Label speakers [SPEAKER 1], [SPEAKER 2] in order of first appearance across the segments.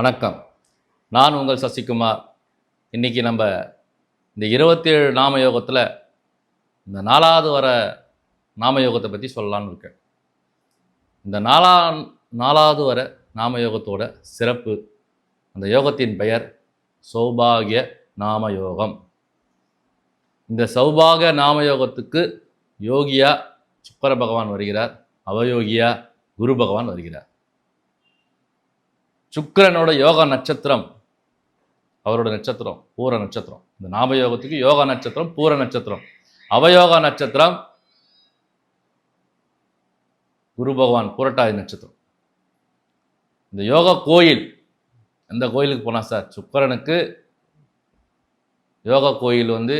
[SPEAKER 1] வணக்கம். நான் உங்கள் சசிகுமார். இன்றைக்கி நம்ம இந்த இருபத்தேழு நாம யோகத்தில் இந்த நாலாவது வர நாம யோகத்தை பற்றி சொல்லலான்னு இருக்கேன். இந்த நாலா நாலாவது வர நாம யோகத்தோட சிறப்பு அந்த யோகத்தின் பெயர் சௌபாகிய நாம யோகம் இந்த சௌபாகிய நாம யோகத்துக்கு யோகியா சுக்கர பகவான் வருகிறார் அவயோகியா குரு பகவான் வருகிறார். சுக்கரனோட யோகா நட்சத்திரம். அவரோட நட்சத்திரம் பூர நட்சத்திரம். இந்த நாம யோகத்துக்கு யோகா நட்சத்திரம் பூர நட்சத்திரம். அவயோகா நட்சத்திரம் குரு பகவான் புரட்டாதி நட்சத்திரம். இந்த யோகா கோயில் எந்த கோயிலுக்கு போனால் சார்? சுக்கிரனுக்கு யோகா கோயில் வந்து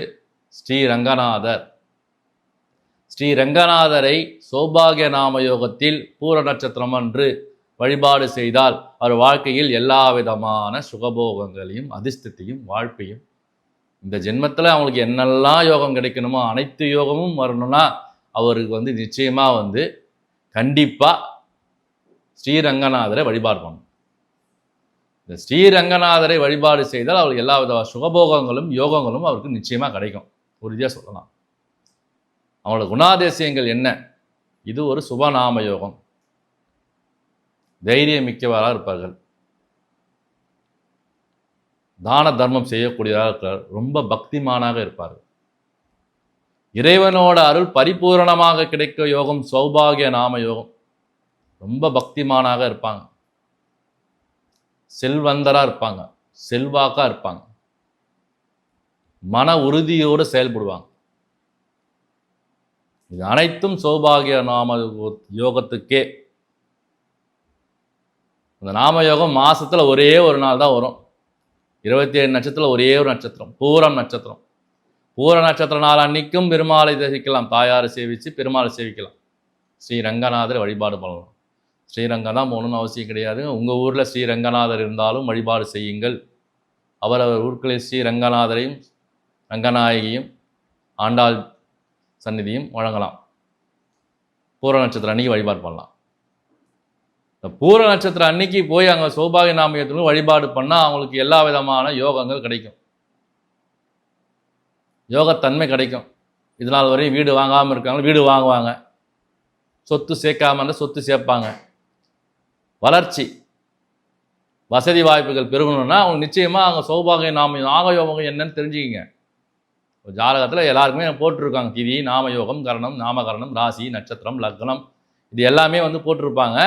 [SPEAKER 1] ஸ்ரீ ரங்கநாதர். ஸ்ரீ ரங்கநாதரை சௌபாகிய நாம யோகத்தில் பூர நட்சத்திரம் அன்று வழிபாடு செய்தால் அவர் வாழ்க்கையில் எல்லா விதமான சுகபோகங்களையும் அதிர்ஷ்டத்தையும் வாழ்க்கையும் இந்த ஜென்மத்தில் அவங்களுக்கு என்னெல்லாம் யோகம் கிடைக்கணுமோ அனைத்து யோகமும் வரணும்னா அவருக்கு வந்து நிச்சயமாக வந்து கண்டிப்பாக ஸ்ரீரங்கநாதரை வழிபாடு பண்ணணும். இந்த ஸ்ரீரங்கநாதரை வழிபாடு செய்தால் அவருக்கு எல்லா வித சுகபோகங்களும் யோகங்களும் அவருக்கு நிச்சயமாக கிடைக்கும். உறுதியாக சொல்லலாம். அவங்களோட குணாதிசயங்கள் என்ன? இது ஒரு சுபநாம யோகம். தைரியம் மிக்கவராக இருப்பார்கள். தான தர்மம் செய்யக்கூடியதாக இருக்கிறார் ரொம்ப பக்திமானாக இருப்பார்கள். இறைவனோட அருள் பரிபூரணமாக கிடைக்க யோகம் சௌபாகிய நாம யோகம் ரொம்ப பக்திமானாக இருப்பாங்க. செல்வந்தராக இருப்பாங்க. செல்வாக்காக இருப்பாங்க. மன உறுதியோடு செயல்படுவாங்க. இது அனைத்தும் சௌபாகிய நாம யோகத்துக்கே அந்த நாமயோகம் மாதத்தில் ஒரே ஒரு நாள் தான் வரும். இருபத்தி ஏழு நட்சத்திரம் ஒரே ஒரு நட்சத்திரம் பூரம் நட்சத்திரம். பூர நட்சத்திர நாள் அன்னைக்கும் பெருமாளை தரிசிக்கலாம் தாயாரை சேவித்து பெருமாளை சேவிக்கலாம். ஸ்ரீரங்கநாதர் வழிபாடு பண்ணலாம் ஸ்ரீரங்கம் தான் போகணும்னு அவசியம் கிடையாது. உங்கள் ஊரில் ஸ்ரீரங்கநாதர் இருந்தாலும் வழிபாடு செய்யுங்கள். அவரவர் ஊர்களில் ஸ்ரீரங்கநாதரையும் ரங்கநாயகியும் ஆண்டாள் சந்நிதியும் வழங்கலாம். பூர நட்சத்திரம் அன்னைக்கு வழிபாடு பண்ணலாம். இந்த பூர நட்சத்திரம் அன்னைக்கு போய் அங்கே சௌபாகிய நாமயத்திலும் வழிபாடு பண்ணால் அவங்களுக்கு எல்லா விதமான யோகங்கள் கிடைக்கும். யோகத்தன்மை கிடைக்கும். இது நாள் வரையும் வீடு வாங்காமல் இருக்காங்க வீடு வாங்குவாங்க. சொத்து சேர்க்காம இருந்தால் சொத்து சேர்ப்பாங்க. வளர்ச்சி. வசதி வாய்ப்புகள் பெருகணும்னா அவங்க நிச்சயமாக அவங்க சௌபாகிய நாம நாகயோகம் என்னன்னு தெரிஞ்சுக்கிங்க. ஜாதகத்தில் எல்லாருக்குமே போட்டிருக்காங்க. திதி நாமயோகம் கரணம் நாமகரணம் ராசி நட்சத்திரம் லக்னம். இது எல்லாமே வந்து போட்டிருப்பாங்க.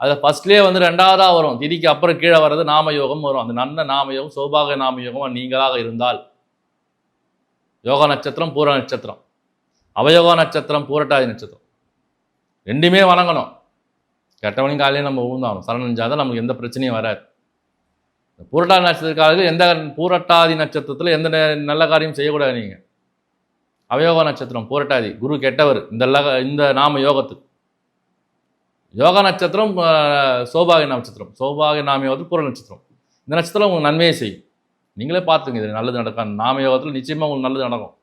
[SPEAKER 1] அதில் ஃபஸ்ட்லேயே வந்து ரெண்டாவதாக வரும். திதிக்கு அப்புறம் கீழே வர்றது நாமயோகம் வரும். அந்த நல்ல நாமயோகம் சோபாக நாமயோகம் நீங்களாக இருந்தால். யோகா நட்சத்திரம் பூர நட்சத்திரம். அவயோகா நட்சத்திரம் பூரட்டாதி நட்சத்திரம். ரெண்டுமே வணங்கணும். கெட்டவனையும் காலையில் நம்ம ஊந்தாகணும். சரணஞ்சாதான் நமக்கு எந்த பிரச்சனையும் வராது. இந்த பூரட்டாதி நட்சத்திரக்காரர்கள் எந்த பூரட்டாதி நட்சத்திரத்தில் எந்த நல்ல காரியம் செய்யக்கூடாது நீங்கள் அவயோக நட்சத்திரம் பூரட்டாதி. குரு கெட்டவர். இந்த லக இந்த நாம யோகத்துக்கு. யோகா நட்சத்திரம் சோபாகி நட்சத்திரம். சௌபாகிய நாம யோகத்துக்கு நட்சத்திரம். இந்த நட்சத்திரம் உங்களுக்கு நன்மையை செய்யும். நீங்களே பார்த்துங்க இது நல்லது நடக்கும் நாம யோகத்தில் நிச்சயமாக உங்களுக்கு நல்லது நடக்கும்.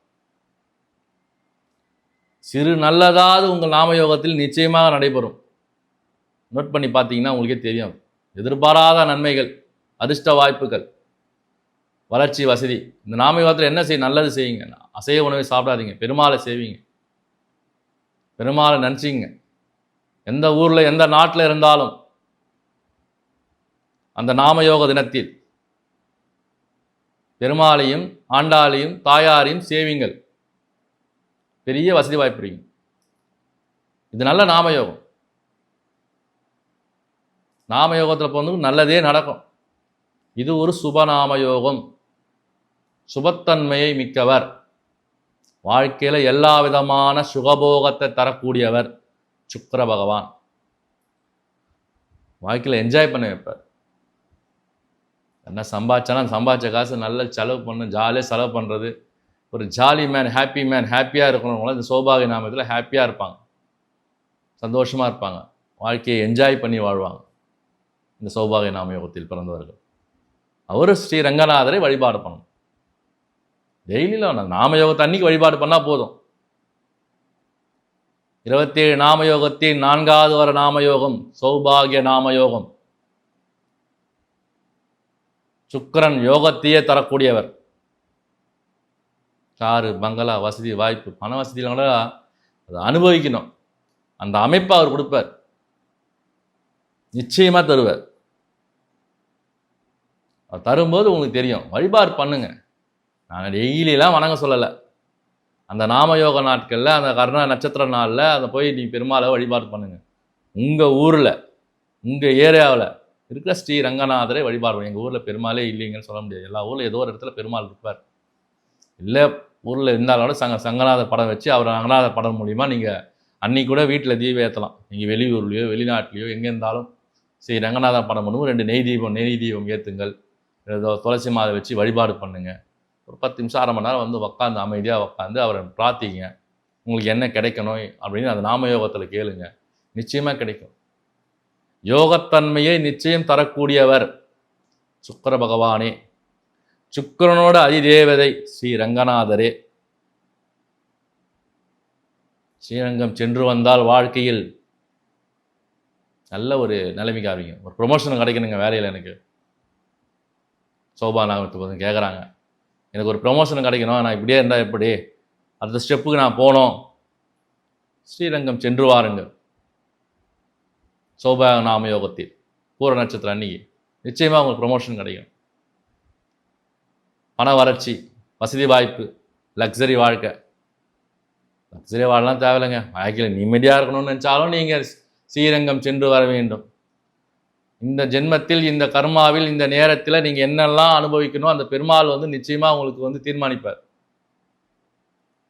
[SPEAKER 1] சிறு நல்லதாவது உங்கள் நாம யோகத்தில் நிச்சயமாக நடைபெறும். நோட் பண்ணி பார்த்தீங்கன்னா உங்களுக்கே தெரியும். எதிர்பாராத நன்மைகள் அதிர்ஷ்ட வாய்ப்புகள் வளர்ச்சி வசதி. இந்த நாம யோகத்தில் என்ன செய்ய நல்லது செய்யுங்க. அசைய உணவை சாப்பிடாதீங்க. பெருமாளை செய்வீங்க பெருமாளை நினச்சிங்க எந்த ஊரில் எந்த நாட்டில் இருந்தாலும் அந்த நாமயோக தினத்தில் பெருமாளையும் ஆண்டாளையும் தாயாரையும் சேவிங்கள். பெரிய வசதி வாய்ப்பு இது நல்ல நாமயோகம். நாமயோகத்தில் போனது நல்லதே நடக்கும். இது ஒரு சுபநாமயோகம். சுபத்தன்மையை மிக்கவர். வாழ்க்கையில் எல்லா விதமான சுகபோகத்தை தரக்கூடியவர். சுக்கர பகவான். வாழ்க்கையில் என்ஜாய் பண்ண வைப்பார். என்ன சம்பாதிச்சாலும் சம்பாதிச்ச காசு நல்லா செலவு பண்ணு ஜாலியாக செலவு பண்ணுறது ஒரு ஜாலி மேன் ஹாப்பி மேன் ஹாப்பியாக இருக்கிறவங்களாம் இந்த சௌபாகிய நாமத்தில் ஹாப்பியாக இருப்பாங்க. சந்தோஷமாக இருப்பாங்க. வாழ்க்கையை என்ஜாய் பண்ணி வாழ்வாங்க. இந்த சௌபாகிய நாம யோகத்தில் பிறந்தவர்கள். அவர் ஸ்ரீ ரங்கநாதரை வழிபாடு பண்ணணும். டெய்லியில் நாம யோகத்தை அன்னைக்கு வழிபாடு பண்ணால் போதும். இருபத்தேழு நாமயோகத்தின் நான்காவது வர நாமயோகம் சௌபாகிய நாமயோகம். சுக்கரன் யோகத்தையே தரக்கூடியவர். காரு பங்களா வசதி வாய்ப்பு பண வசதியில் கூட அதை அனுபவிக்கணும். அந்த அமைப்பை அவர் கொடுப்பார். நிச்சயமாக தருவார். அவர் தரும்போது உங்களுக்கு தெரியும். வழிபாடு பண்ணுங்க. நான் டெய்லியெல்லாம் வணங்க சொல்லலை. அந்த நாமயோக நாட்களில் அந்த கர்ண நட்சத்திர நாளில் அதை போய் நீ பெருமாளை வழிபாடு பண்ணுங்கள் உங்கள் ஊரில் உங்கள் ஏரியாவில் இருக்கிற ஸ்ரீ ரங்கநாதரை வழிபாடு எங்கள் ஊரில் பெருமாளே இல்லைங்கன்னு சொல்ல முடியாது. எல்லா ஊரில் ஏதோ ஒரு இடத்துல பெருமாள் இருப்பார். இல்லை ஊரில் இருந்தாலும் சங்க சங்கநாதர் படம் வச்சு அவர் ரங்கநாதர் படம் மூலிமா நீங்கள் அன்னைக்கு கூட வீட்டில் தீபம் ஏற்றலாம் நீங்கள் வெளியூர்லேயோ வெளிநாட்டிலையோ எங்கே இருந்தாலும் ஸ்ரீ ரங்கநாதர் படம் பண்ணுவோம் ரெண்டு நெய் தீபம் நெய் தீபம் ஏற்றுங்கள் ஏதோ துளசி மாதை வச்சு வழிபாடு பண்ணுங்கள் ஒரு பத்து நிமிஷம் அரை மணி நேரம் வந்து உட்காந்து அமைதியாக உட்காந்து அவரை பிரார்த்திங்க. உங்களுக்கு என்ன கிடைக்கணும் அப்படின்னு அந்த நாமயோகத்தில் கேளுங்க. நிச்சயமாக கிடைக்கும். யோகத்தன்மையை நிச்சயம் தரக்கூடியவர் சுக்கர பகவானே. சுக்கரனோட அதிதேவதை ஸ்ரீ ரங்கநாதரே. ஸ்ரீரங்கம் சென்று வந்தால் வாழ்க்கையில் நல்ல ஒரு நிலைமைக்கு ஆவீங்க. ஒரு ப்ரொமோஷன் கிடைக்கணுங்க வேலையில் எனக்கு. சோபா நாகத்துக்கு வந்து கேட்குறாங்க எனக்கு ஒரு ப்ரொமோஷன் கிடைக்கணும். நான் இப்படியே இருந்தால் எப்படி? அடுத்த ஸ்டெப்புக்கு நான் போகணும். ஸ்ரீரங்கம் சென்று வாருங்கள். சோபா நாம யோகத்தில். பூர நட்சத்திரம் அன்னைக்கு. நிச்சயமாக உங்களுக்கு ப்ரொமோஷன் கிடைக்கும் பண வறட்சி வசதி வாய்ப்பு லக்ஸரி வாழ்க்கை. லக்ஸரி வாழலாம் தேவையில்லைங்க. வாழ்க்கையில் நிம்மதியாக இருக்கணும்னு நினச்சாலும் நீங்கள் ஸ்ரீரங்கம் சென்று வர வேண்டும். இந்த ஜென்மத்தில் இந்த கர்மாவில் இந்த நேரத்தில் நீங்கள் என்னெல்லாம் அனுபவிக்கணும் அந்த பெருமாள் வந்து நிச்சயமாக உங்களுக்கு வந்து தீர்மானிப்பார்.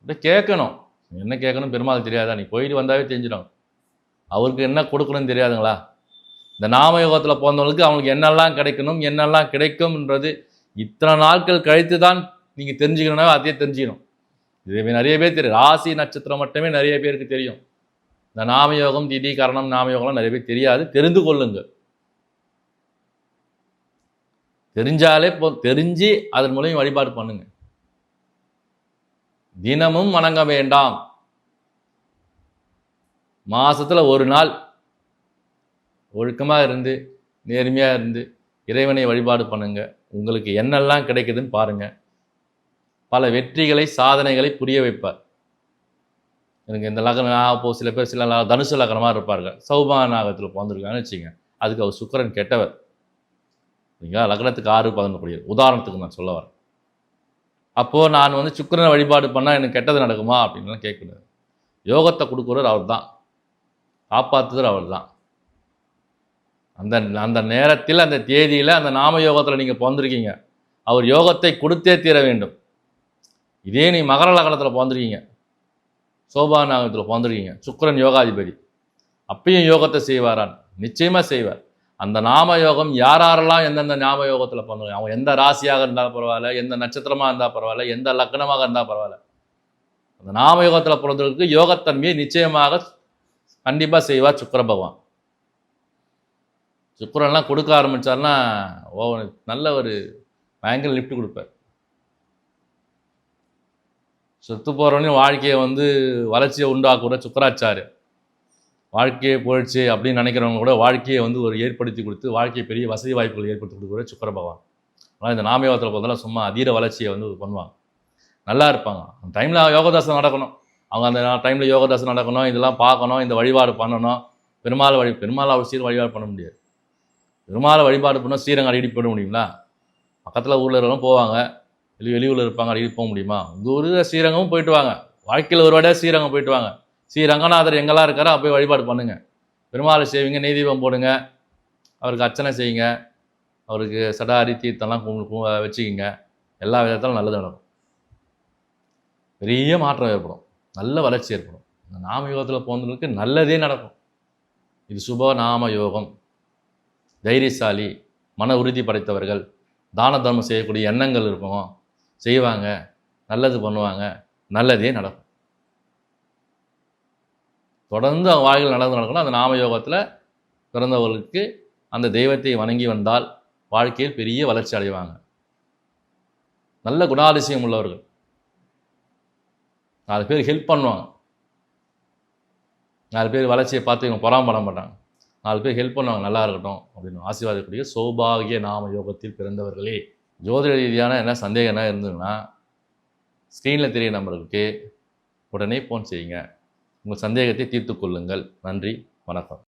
[SPEAKER 1] இதை கேட்கணும். என்ன கேட்கணும் பெருமாள் தெரியாதா? நீ போயிட்டு வந்தாவே தெரிஞ்சிடும். அவருக்கு என்ன கொடுக்கணும்னு தெரியாதுங்களா? இந்த நாமயோகத்தில் பிறந்தவங்களுக்கு அவங்களுக்கு என்னெல்லாம் கிடைக்கணும் என்னெல்லாம் கிடைக்கும்ன்றது இத்தனை நாட்கள் கழித்து தான் நீங்கள் தெரிஞ்சுக்கணும்னா அதையே தெரிஞ்சுக்கணும். இதுவே நிறைய பேர் தெரியும். ராசி நட்சத்திரம் மட்டுமே நிறைய பேருக்கு தெரியும். இந்த நாமயோகம் திதி கரணம் நாமயோகம்லாம் நிறைய பேர் தெரியாது. தெரிந்து கொள்ளுங்கள். தெரிஞ்சாலே போ தெரிஞ்சு அதன் மூலியம் வழிபாடு பண்ணுங்க. தினமும் வணங்க வேண்டாம். மாசத்துல ஒரு நாள் ஒழுக்கமாக இருந்து நேர்மையாக இருந்து இறைவனை வழிபாடு பண்ணுங்க. உங்களுக்கு என்னெல்லாம் கிடைக்குதுன்னு பாருங்க. பல வெற்றிகளை சாதனைகளை புரிய வைப்பார். எனக்கு இந்த லக்னம் இப்போ சில பேர் சில ல- தனுசு லக்னமாக இருப்பார்கள். சௌபா நாகத்தில் பிறந்திருக்காங்கன்னு வச்சுங்க அதுக்கு அவர் சுக்கரன் கெட்டவர். சரிங்களா லக்னத்துக்கு ஆறு பதினொன்று உதாரணத்துக்கு நான் சொல்ல வரேன். அப்போது நான் வந்து சுக்கரனை வழிபாடு பண்ணால் எனக்கு கெட்டது நடக்குமா அப்படின்லாம் கேட்கக்கூடாது. யோகத்தை கொடுக்குறவர் அவர் தான் காப்பாற்றுறது அவர் தான் அந்த அந்த நேரத்தில் அந்த தேதியில் அந்த நாம யோகத்தில் நீங்கள் பிறந்திருக்கீங்க. அவர் யோகத்தை கொடுத்தே தீர வேண்டும். இதே நீ மகர லக்னத்தில் பிறந்திருக்கீங்க. சோபா நாகத்தில் பிறந்திருக்கீங்க. சுக்கிரன் யோகாதிபதி. அப்பயும் யோகத்தை செய்வாரான் நிச்சயமாக செய்வார். அந்த நாம யோகம் யார் யாரெல்லாம் எந்தெந்த நாம யோகத்தில் அவன் அவங்க எந்த ராசியாக இருந்தால் பரவாயில்ல எந்த நட்சத்திரமாக இருந்தால் பரவாயில்ல எந்த லக்னமாக இருந்தால் பரவாயில்ல. அந்த நாம யோகத்தில் பிறந்தவர்களுக்கு யோகத்தன்மையை நிச்சயமாக கண்டிப்பாக செய்வார் சுக்கர பகவான். சுக்கரன்லாம் கொடுக்க ஆரம்பிச்சாருன்னா ஓ நல்ல ஒரு பயங்கர லிஃப்ட் கொடுப்பார். செத்து போகிறவனையும் வாழ்க்கையை வந்து வளர்ச்சியை உண்டாக்குற சுக்கராச்சாரு வாழ்க்கையை போயிடுச்சு அப்படின்னு நினைக்கிறவங்க கூட வாழ்க்கையை வந்து ஒரு ஏற்படுத்தி கொடுத்து வாழ்க்கையை பெரிய வசதி வாய்ப்புகள் ஏற்படுத்தி கொடுக்குற சுக்கர பகவான். ஆனால் இந்த நாமயோகத்தில் பார்த்தா சும்மா அதீர வளர்ச்சியை வந்து பண்ணுவாங்க. நல்லா இருப்பாங்க. அந்த டைமில் யோகதாசம் நடக்கணும். அவங்க அந்த டைமில் யோகதாசம் நடக்கணும் இதெல்லாம் பார்க்கணும் இந்த வழிபாடு பண்ணணும். பெருமாள் வழி பெருமாள் அவசியம் வழிபாடு பண்ண முடியாது. பெருமாளை வழிபாடு பண்ணால் ஸ்ரீரங்கம் அடிக்கடி போயிட முடியுங்களா? பக்கத்தில் ஊரில் இருக்கிறவங்க போவாங்க. வெளி வெளியூரில் இருப்பாங்க அடிக்கடி போக முடியுமா? உங்கள் ஊரில் ஸ்ரீரங்கமும் போயிட்டு வாங்க. வாழ்க்கையில் ஒரு வாடகை ஸ்ரீரங்கம் போயிட்டு வாங்க. ஸ்ரீ ரங்கநாதர் எங்கெல்லாம் இருக்காரோ அப்போ வழிபாடு பண்ணுங்க. பெருமாளை செய்வீங்க நெய்தீபம் போடுங்க. அவருக்கு அர்ச்சனை செய்யுங்க. அவருக்கு சடாரி தீர்த்தம்லாம் வச்சுக்கிங்க. எல்லா விதத்திலும் நல்லது நடக்கும். பெரிய மாற்றம் ஏற்படும். நல்ல வளர்ச்சி ஏற்படும். இந்த நாம யோகத்தில் போனவங்களுக்கு நல்லதே நடக்கும். இது சுப நாம யோகம் தைரியசாலி மன உறுதி படைத்தவர்கள் தான தர்மம் செய்யக்கூடிய எண்ணங்கள் இருக்கும். செய்வாங்க நல்லது பண்ணுவாங்க நல்லதே நடக்கும். தொடர்ந்து அவங்க வாழ்க்கையில் நடந்து நடக்கணும். அந்த நாம யோகத்தில் பிறந்தவர்களுக்கு அந்த தெய்வத்தை வணங்கி வந்தால் வாழ்க்கையில் பெரிய வளர்ச்சி அடைவாங்க. நல்ல குணாதிசயம் உள்ளவர்கள். நாலு பேர் ஹெல்ப் பண்ணுவாங்க. நாலு பேர் வளர்ச்சியை பார்த்து இவங்க பொறாமப்பட மாட்டாங்க. நாலு பேர் ஹெல்ப் பண்ணுவாங்க. நல்லா இருக்கட்டும் அப்படின்னு ஆசீர்வாதக்கூடிய சௌபாகிய நாம யோகத்தில் பிறந்தவர்களே. ஜோதிட ரீதியான என்ன சந்தேகம் என்ன இருந்ததுன்னா ஸ்க்ரீனில் தெரிய நம்பருக்கு உடனே ஃபோன் செய்யுங்க. உங்கள் சந்தேகத்தை தீர்த்து கொள்ளுங்கள். நன்றி வணக்கம்.